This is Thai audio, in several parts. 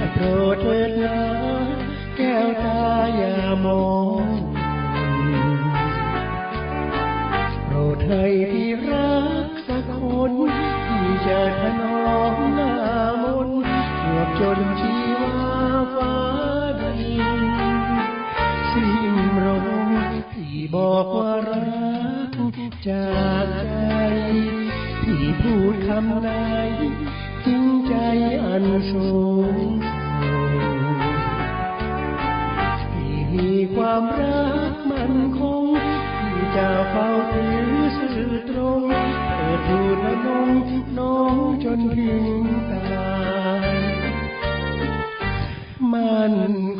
และโปรดเถิดแก้วตาอย่ามองโปรดให้ที่รักสักคนที่จะถนอมหน้ามนตรวจจนชีวาฟ้าดินสิ้นรมที่บอกว่ารักจากใจที่พูดคำไหนจริงใจ ความรักมันคงพี่จะเฝ้าถือสื่อตรงเปิดดูละนงน้องจนถึงตายมัน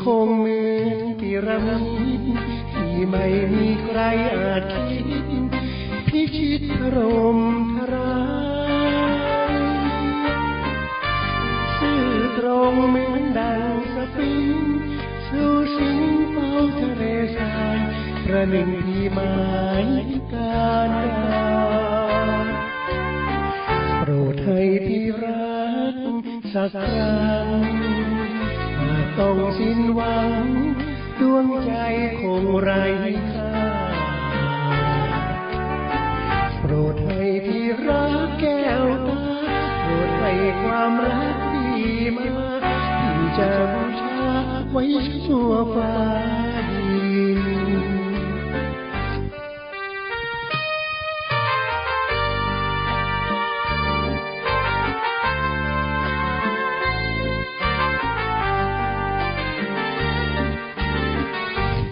คงเหมือนปีระมิดที่ไม่มีใครอาจคิดพิชิตรมทรายซื่อตรงเหมือนดังสปริง สู่สิงเฝ้าทะเลทรายประหนึ่งที่หมายการดาโปรดให้พี่รักสักครั้งหากต้องสิ้นหวัง ดวงใจคงไร้ค่าโปรดให้พี่รักแก้วตาโปรดให้ความรักพี่มาพี่จะ ไว้ชั่วฟ้าดิน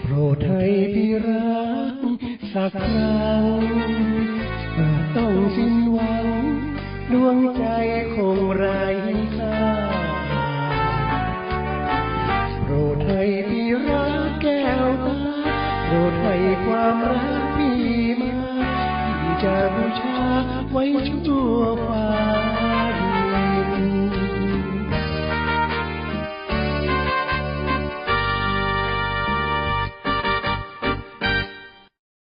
โปรดให้พี่รักสักครั้ ให้พี่รักแก้วตาโปรดให้ความ